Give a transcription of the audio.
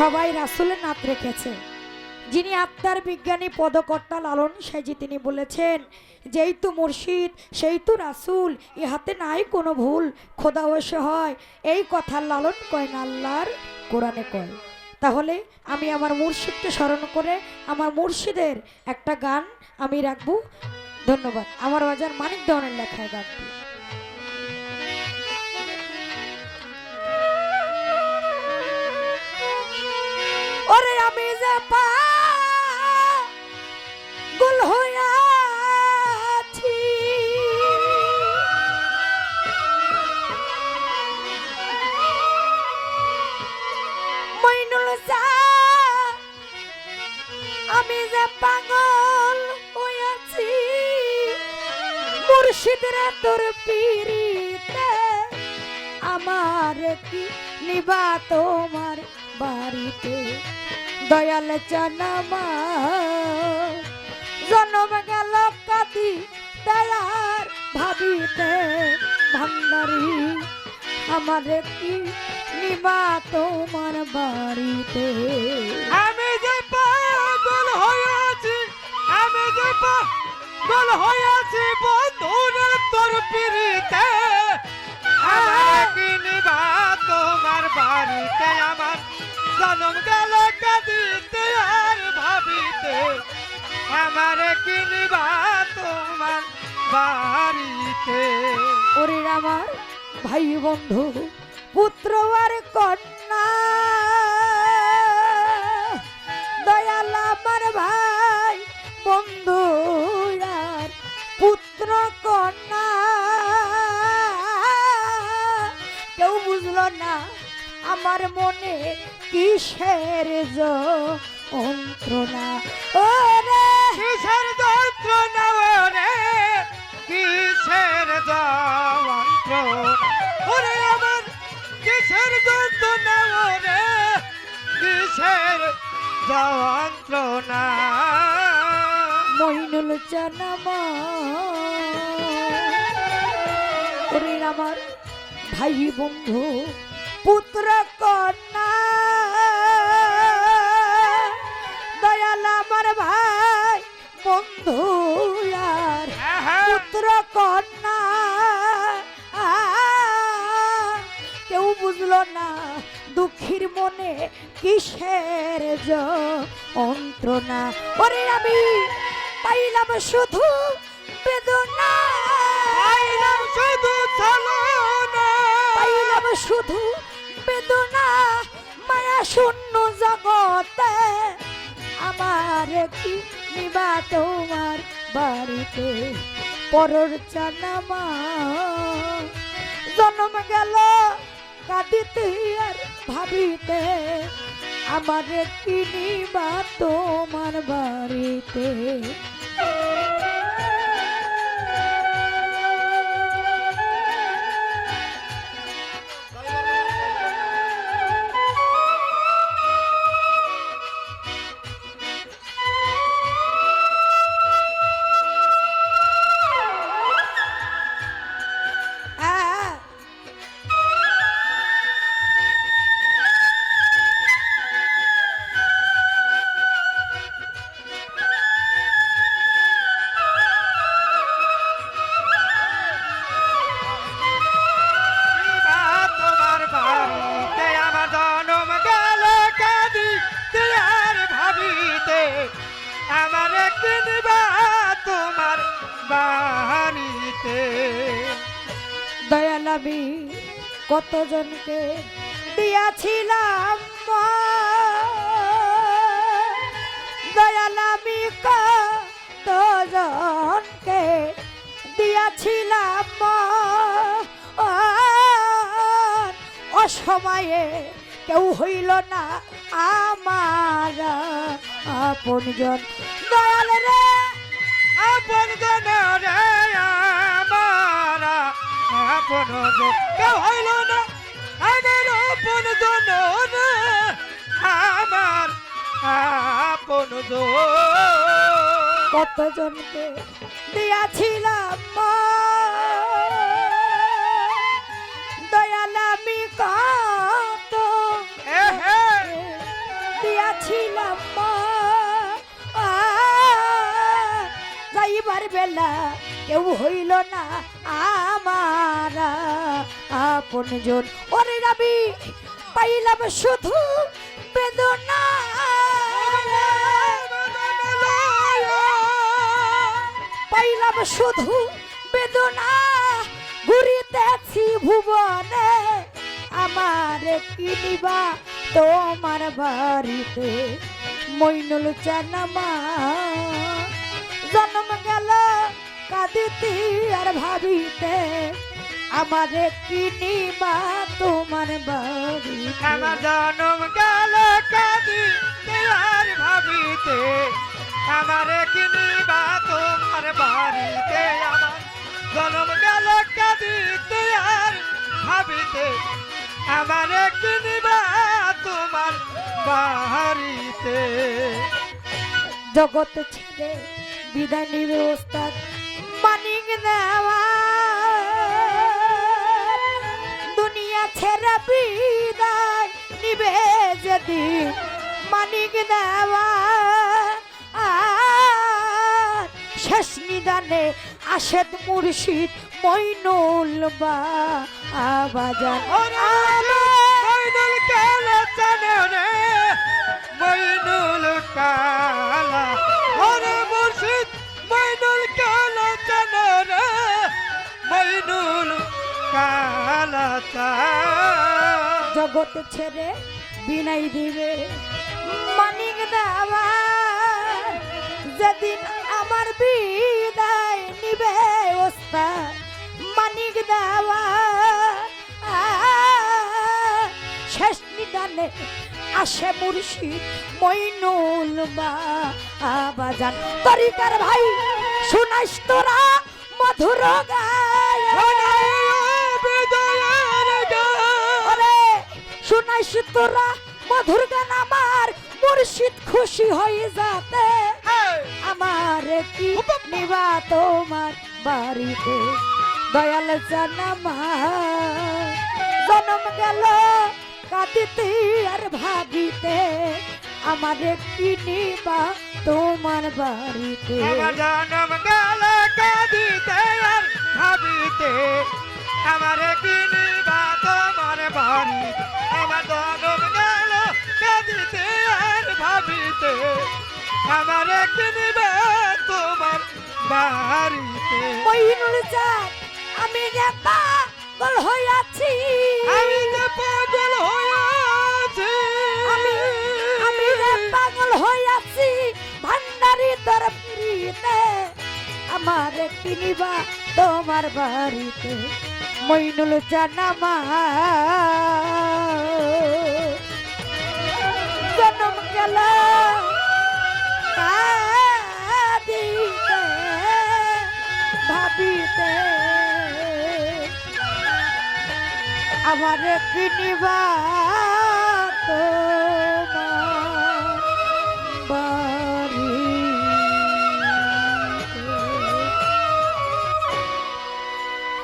সবাই রাসুলের নাত রেখেছে। যিনি আত্মার বিজ্ঞানী, পদকর্তা লালন সাইজি তিনি বলেছেন, যেই তো মুর্শিদ, সেই তো রাসুল, ইহাতে নাই কোনো ভুল, খোদা অবশ্য হয়। এই কথা লালন কয় না, আল্লাহর কোরআনে কয়। তাহলে আমি আমার মুর্শিদকে স্মরণ করে আমার মুর্শিদের একটা গান আমি রাখব। ধন্যবাদ। আমার বাজার মানিক দেওয়ানের লেখায় গানটি। আমি যে পা গুল হইয়াছি মইনুল যা আমি যে পাগল হইয়াছি মুর্শিদের তোর আমার কি নিবা তোমার বাড়িতে? দয়াল জানামা জন্ম গেল কাদি দয়ার ভাবিতে ভান্ডারি। আমার কি নিবা তোমার বাড়িতে? আমি যে পাগল হইয়াছি, আমি যে পাগল হইয়াছি বন্ধুরে তোর পিড়িতে। আমার কিনিবা তোমার বাড়িতে? আমার জনম গেল আমার কিনিবা তোমার বাড়িতে। ওরে আমার ভাই বন্ধু, পুত্র আর কন্যা। দয়াল আমার ভাই, বন্ধু আর পুত্র কন্যা। কেউ বুঝলো না আমার মনে কিসের যন্ত্রণা? ওরে যন্ত্রণা। মইনুল জানামা আমার ভাই বন্ধু পুত্র কন্যা। দয়াল আমার ভাই বন্ধু আর পুত্র কন্যা। কেউ বুঝলো না দুঃখীর মনে কিসের যন্ত্রণা? ওরে আমি পাইলাম শুধু বেদনা। পাইলাম শুধু পাইলাম শুধু বেদনা। মায়া শূন্য জগতে আমার কি নিবা তোমার বাড়িতে? পরর জানামা। জন্ম গেল কাঁদিতে আর ভাবিতে আমার তিনি নিবা তোমার বাড়িতে। কতজনকে দিয়াছিলাম মা। দয়াল, আমি কতজনকে দিয়াছিলাম। অসময়ে কেউ হইল না আমার আপনজন দয়াল রে আপন জন রে আপন কেউ হইল না আমার আপন জন আমার আপন কত জনকে দিয়াছিলাম দয়াল আমি কত দিয়াছিলাম যাইবার বেলা কেউ হইল না আমার। আপনজন ওরে রবি, পাইলাম শুধু বেদনা। পাইলাম শুধু বেদনা। ঘুরিতেছি ভুবনে, আমার কিনিবা তোমার বাড়িতে মইনুল চানামা। জন্ম গেল কাঁদিতে আর ভাবিতে আমারে কিনিবা তোমার বাড়িতে। আমার জনম গেল কাঁদি আর ভাবিতে আমারে কিনিবা তোমার বাড়িতে। আমার জনম গেল কাঁদিতে আর ভাবিতে আমারে কিনিবা তোমার বাড়িতে। জগৎ ছেড়ে বিদায় নিবে ওস্তাদ। দেওয়া। দুনিয়া ছেড়ে বিদায় নিবে যদি মানিক দেওয়া। আর শেষ নিদানে আশেদ মুর্শিদ মইনুল বা আবাজান জগৎ ছেড়ে বিনাই দিবে। মানিক দেওয়া, যেদিন আমার বিদায় নিবে ওস্তাদ। মানিক দেওয়া, শেষ নিদানে আসে মুর্শিদ মইনুল বা আবাজান তরিকার ভাই শুনাইস তোরা মধুর গায়। শুনাইস তোরা মধুর গান আমার মুর্শিদ খুশি হয়ে যাতে। আমার কি নিবা তোমার বাড়িতে? দয়াল জানামা জনম গেল কাঁদিতে আর ভাবিতে আমারে কি নিবা তোমার বাড়িতে? আমার জনম গেল কাঁদিতে আর ভাবিতে আমার কিনিবা তোমার বাড়ি আমার জনম গেল কাঁদিতে আর ভাবিতে। আমার কিনিবা তোমার বাড়িতে। মইনুল চাঁদ আমি যে পাগল হইয়াছি। আমি যে পাগল হয়েছি আমি আমি যে পাগল হইয়াছি ভান্ডারি তোর আমার কিনিবা তোমার বাড়িতে মইনুল জানামা জনম গেল ভাবিতে। আমার কিনিবা তো